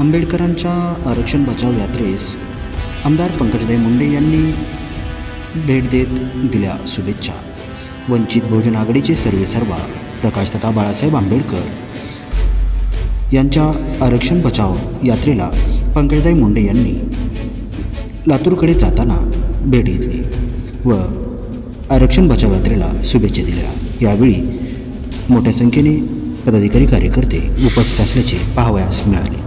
आंबेडकरांच्या आरक्षण बचाव यात्रेस आमदार पंकजदाई मुंडे यांनी भेट देत दिल्या शुभेच्छा. वंचित बहुजन आघाडीचे सर्वेसर्वा प्रकाशदादा बाळासाहेब आंबेडकर यांच्या आरक्षण बचाव यात्रेला पंकजदाई मुंडे यांनी लातूरकडे जाताना भेट घेतली व आरक्षण बचाव यात्रेला शुभेच्छा दिल्या. यावेळी मोठ्या संख्येने पदाधिकारी कार्यकर्ते उपस्थित असल्याचे पाहावयास मिळाले.